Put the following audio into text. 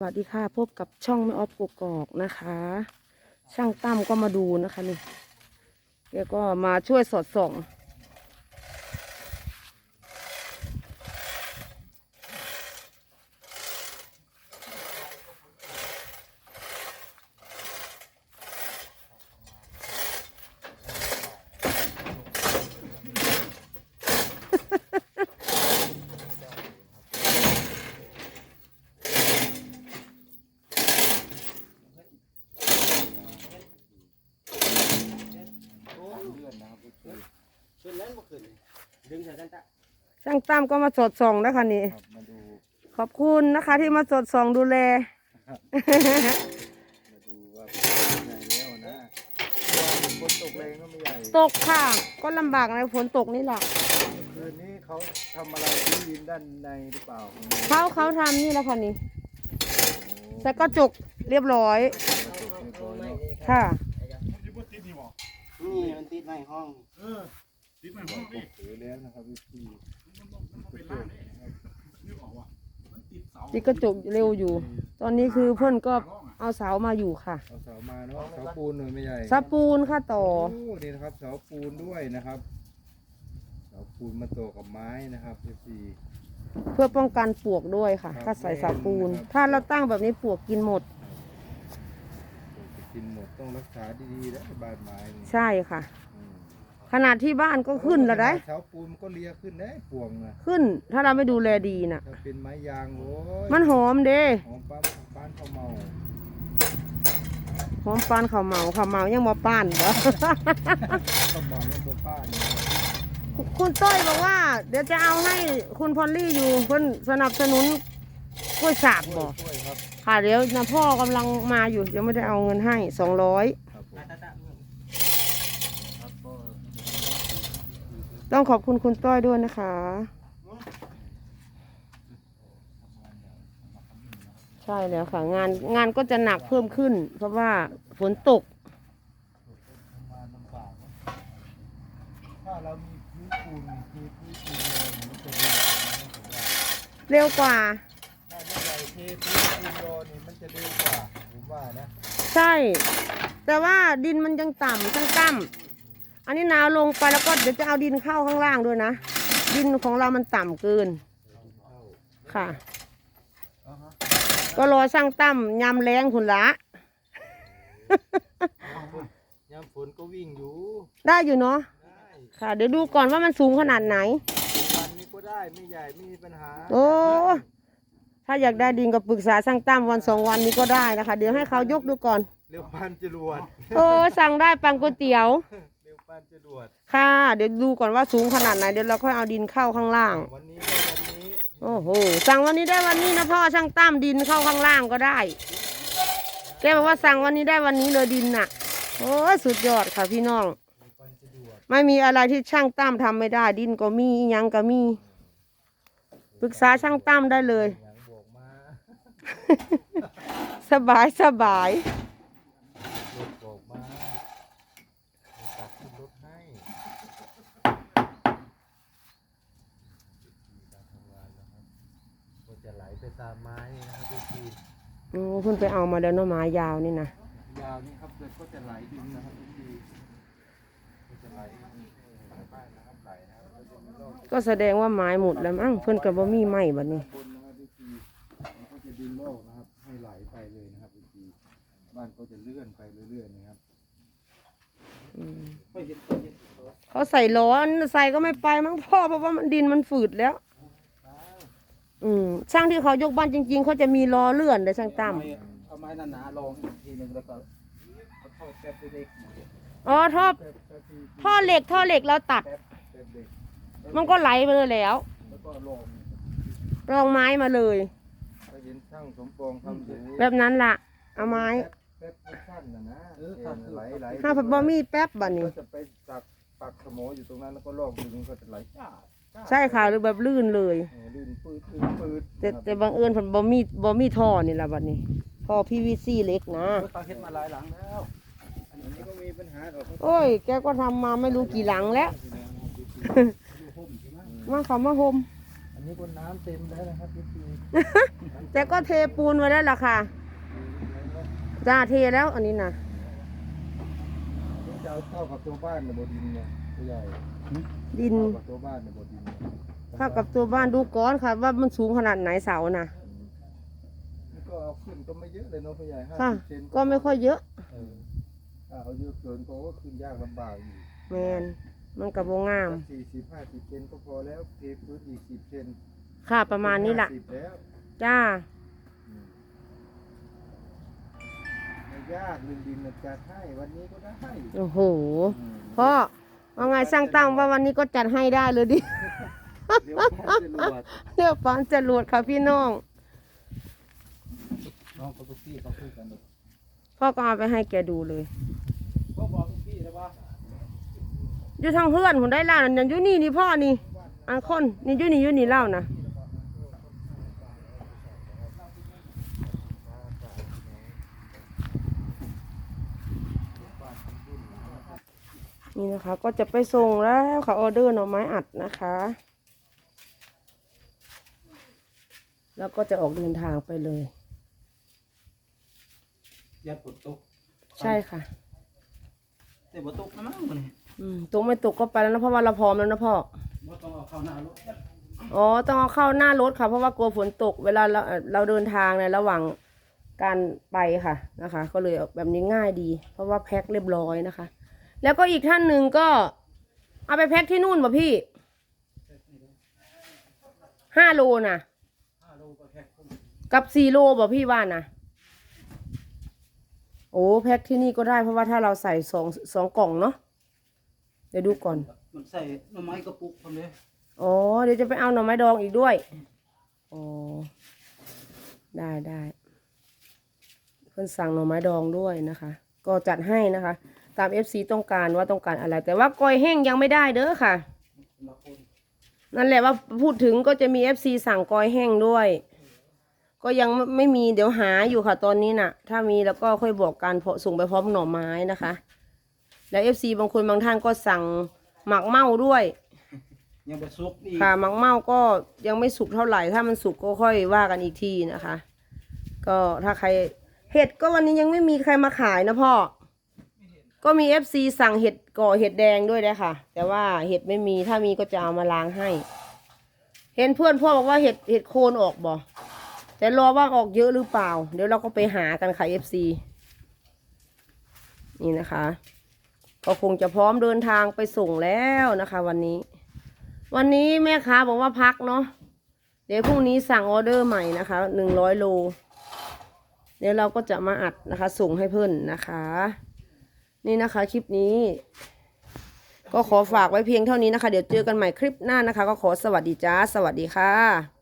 สวัสดีค่ะพบกับช่องแม่ออฟกกอกนะคะ ช่างตั้มก็มาดูนะคะนี่แกก็มาช่วยสอดส่อง ขึ้นแล้วบ่ขึ้นดึงใส่กันตะช่างตั้มก็มาสอดส่องนะคะนี่ ครับมาดูขอบคุณนะคะที่มาสอดส่องดูแล มาดูว่าเป็นไงแล้วนะว่าฝนตกแรงก็ไม่ใหญ่ตกค่ะ ก็ลำบากในฝนตกนี่แหละคืนนี้เขาทำอะไรที่ยินด้านในหรือเปล่าเขาเขาทำนี่แล้วค่ะนี่แต่ก็จกเรียบร้อยค่ะ นี่มันติด ไม้ห้องถือแล้วนะครับพี่พี่นี่ก็จกเร็วอยู่ ตอนนี้คือเพื่อนก็เอาเสามาอยู่ค่ะเอาเสามาเนาะเสาปูนหน่อยไม่ใหญ่สาปูนค่ะต่อโอ้นี่นะครับเสาปูนด้วยนะครับเสาปูนมาต่อกับไม้นะครับพี่พี่เพื่อป้องกันปลวกด้วยค่ะครับถ้าใส่สาปูนครับถ้าเราตั้งแบบนี้ปลวกกินหมดจะกินหมดต้องรักษาดีๆนะบ้านไม้นี่ใช่ค่ะอืม ขนาดที่บ้านก็ขึ้นแล้วได้เสาปูนมันก็เลียขึ้นได้ปวงนะขึ้น ถ้าเราไม่ดูแลดีน่ะ ถ้าเป็นไม้ยางโอ้ยมันหอมเด้หอมป้านป้านข้าวเมาหอมปานข้าวเหมาข้าวเหมายังมาป้านบ่ข้าวเมายังบ่ป้านเลยคุณต้อยบอกว่า เดี๋ยวจะเอาให้คุณพอลลี่อยู่เพิ่นสนับสนุนกล้วยสาบช่บ่วยช่วยครับค่ะเดี๋ยวนะพ่อกำลังมาอยู่ยังไม่ได้เอาเงินให้สองร้อย ครับผม ตะตะตะ ครับก็ ต้องขอบคุณคุณต้อยด้วยนะคะ ใช่แล้วค่ะ งานงานก็จะหนักเพิ่มขึ้น เพราะว่าฝนตก ถ้าเรามีพื้นปูนมีพื้นปูนเลยมันจะดีเร็วกว่า ถ้าไม่ใหญ่เทพื้นปูนรอนี่มันจะเร็วกว่าผมว่านะ ใช่ แต่ว่าดินมันยังต่ำตั้งต่ำ อันนี้นาวลงไปแล้วก็เดี๋ยวจะเอาดินเข้าข้างล่างด้วยนะ ดินของเรามันต่ำเกิน ค่ะอ่าฮะก็รอช่างตั้มยำแรงคุณละ ยามฝนก็วิ่งอยู่ ได้อยู่เนาะ ได้ค่ะ เดี๋ยวดูก่อนว่ามันสูงขนาดไหน วันนี้ก็ได้ไม่ใหญ่ไม่มีปัญหาโอ้ ถ้าอยากได้ดินก็ปรึกษาช่างตั้มวันสองวันนี้ก็ได้นะคะ เดี๋ยวให้เขายกดูก่อน เร็วปานจรวดโอ้สั่งได้ปังก๋วยเตี๋ยว เร็วปานจรวดค่ะ เดี๋ยวดูก่อนว่าสูงขนาดไหนเดี๋ยวเราค่อยเอาดินเข้าข้างล่าง วันนี้ก็วันนี้โอ้โห สั่งวันนี้ได้วันนี้นะพ่อช่างตั้มดินเข้าข้างล่างก็ได้ แกบอกว่าสั่งวันนี้ได้วันนี้เลยดินน่ะ โอ้ยสุดยอดค่ะพี่น้องเร็วปานจรวดไม่มีอะไรที่ช่างตั้มทำไม่ได้ ดินก็มีอิหยังก็มีปรึกษาช่างตั้มได้เลย อย่างบอกมา สบายสบาย รถบอกมาเดี๋ยวตัดขึ้นรถ ให้การทำงานนะครับก็จะไหลไปตามไม้นะครับทุกทีโอ้เพิ่นไปเอามาแล้วเนาะไม้ยาวนี่นะยาวนี่ครับเด็กก็จะไหลดินนะครับทุกทีก็จะไหลไหลบ้านนะครับไหลนะครับก็จะมีรอบก็แสดงว่าไม้หมดแล้วมั้งเพิ่นก็บ่มีไม้บัดนี้ บนนะครับทุกทีมันก็จะดินโลกนะครับ ให้ไหลไปเลยนะครับทุกทีบ้านก็จะเลื่อนไปเรื่อยๆนะครับอืมค่อย เห็นค่อยเห็นเขาใส่ล้อใส่ก็ไม่ไปมั้งพ่อเพราะว่ามันดินมันฝืดแล้ว อืมช่างที่เขายกบ้านจริง ๆ เขาจะมีล้อเลื่อนเลยช่างตั้มเอาไม้หนาๆลองอีกทีหนึงแล้วก็เอาท่อแป๊บเล็กอ๋อท่อแป๊บแป๊บที่ท่อเหล็กท่อเหล็กเราตัดแป๊บแป๊บเด็กมันก็ไหลไปเลยแล้วๆแล้วก็ลองรองไม้มาเลยก็เห็นช่างสมปองทำอยู่แบบนั้นล่ะ เอาไม้แป๊บสั้นนะนะเออไหลไหลห้าพันบอมีแป๊บบัดนี้ ก็จะไปจับปักสมออยู่ตรงนั้นแล้วก็ลอกดึงก็จะไหลจ้าจ้าใช่ค่ะหรือแบบลื่นเลย เออลื่นปืดลื่นปืดแต่แต่บังเอิญผนบอมีบอมีท่อนี่ละบัดนี้ท่อพีวีซีเล็กนะ เขาเห็นมาหลายหลังแล้วอันนี้ก็มีปัญหาหรอกโอ้ย แกก็ทำมาไม่รู้กี่หลังแล้ว มาเขามาโฮมอันนี่ก็น้ำเต็มแล้วนะครับพี่ปีแต่ก็เทปูนไว้แล้วล่ะค่ะ จ้าเทแล้วอันนี้นะนี่จะเอาเข้ากับตัวบ้านในบดินเนี่ยตัวใหญ่ดินเข้ากับตัวบ้านในบดินเนี่ยเข้ากับตัวบ้านดูก้อนค่ะ ว่ามันสูงขนาดไหนเสาน่ะนี่ก็เอาขึ้นก็ไม่เยอะเลยเนาะพี่ใหญ่ห้าค่ะสิบเซนก็ไม่ค่อยเยอะเออถ้าเอาเยอะเกินก็ว่าขึ้นยากลำบากอยู่แมนมันกับโบงามสี่สิบห้าสิบเซนก็พอแล้วเทพื้นอีกสิบเซนค่ะประมาณนี้แหละ50แล้วจ้า ไม่ยากลืมดินนะจัดให้วันนี้ก็ได้โอ้โหอืมพ่อว่าไงสร้างตั้งว่าวันนี้ก็จัดให้ได้เลยดิเดี๋ยวพ่อจะรวดเรียกปานจรวดค่ะพี่น้องน้องกับลูกพี่เขาคุยกันเลยพ่อก็เอาไปให้แกดูเลยก็บอกลูกพี่แล้วว่าอยู่ทางเพื่อนผมได้เล่านั่นอยู่นี่นี่พ่อนี่อันคนนี่อยู่นี่อยู่นี่เล่านะ นี่นะคะ ก็จะไปส่งแล้วค่ะออเดอร์หน่อไม้อัดนะคะ แล้วก็จะออกเดินทางไปเลยอย่าฝนตกใช่ค่ะ แต่บ่ตกนะมั้งมันอืมตกไม่ตกก็ไปแล้วนะเพราะว่าเราพร้อมแล้วนะพ่อ บ่ต้องเอาเข้าหน้ารถอ๋อ ต้องเอาเข้าหน้ารถค่ะ เพราะว่ากลัวฝนตก เวลาเราเอ่อเราเดินทางในระหว่างการไปค่ะนะคะ ก็เลยเอาแบบนี้ง่ายดี เพราะว่าแพ็คเรียบร้อยนะคะ แล้วก็อีกท่านหนึ่งก็ เอาไปแพ็คที่นู่นป่ะพี่ห้าโลนะห้าโลก็แค่ครึ่งกับสี่โลป่ะพี่ว่านะโอ้แพ็คที่นี่ก็ได้เพราะว่าถ้าเราใส่สองสองกล่องเนาะเดี๋ยวดูก่อน มันใส่หน่อไม้กระปุกคนเลยอ๋อเดี๋ยวจะไปเอาหน่อไม้ดองอีกด้วยอ๋อได้ได้เพิ่นสั่งหน่อไม้ดองด้วยนะคะ ก็จัดให้นะคะ ตาม FC ต้องการว่าต้องการอะไร แต่ว่ากอยแห้งยังไม่ได้เด้อค่ะมาคนนั่นแหละว่าพูดถึงก็จะมี FC สั่งกอยแห้งด้วย ก็ยังไม่ไม่มีเดี๋ยวหาอยู่ค่ะตอนนี้น่ะ ถ้ามีแล้วก็ค่อยบอกกันเพราะส่งไปพร้อมหน่อไม้นะคะ แล้ว FC บางคนบางท่านก็สั่งหมักเม่าด้วย ยังบ่สุกอีกค่ะมังเม่าก็ยังไม่สุกเท่าไหร่ ถ้ามันสุกก็ค่อยว่ากันอีกทีนะคะ ก็ถ้าใครเห็ดก็วันนี้ยังไม่มีใครมาขายนะพ่อ ก็มีเอฟซีสั่งเห็ดก่อเห็ดแดงด้วยนะคะแต่ว่าเห็ดไม่มีถ้ามีก็จะเอามาล้างให้ เห็นเพื่อนพ่อบอกว่าเห็ดเห็ดโคนออกบ่แต่รอว่าออกเยอะหรือเปล่า เดี๋ยวเราก็ไปหากันค่ะเอฟซีนี่นะคะ ก็คงจะพร้อมเดินทางไปส่งแล้วนะคะ วันนี้ วันนี้แม่ค้าบอกว่าพักเนาะเดี๋ยวพรุ่งนี้สั่งออเดอร์ใหม่นะคะหนึ่งร้อยโล เดี๋ยวเราก็จะมาอัดนะคะ ส่งให้เพื่อนนะคะ นี่นะคะ คลิปนี้ ก็ขอฝากไว้เพียงเท่านี้นะคะ เดี๋ยวเจอกันใหม่คลิปหน้านะคะ ก็ขอสวัสดีจ้า สวัสดีค่ะ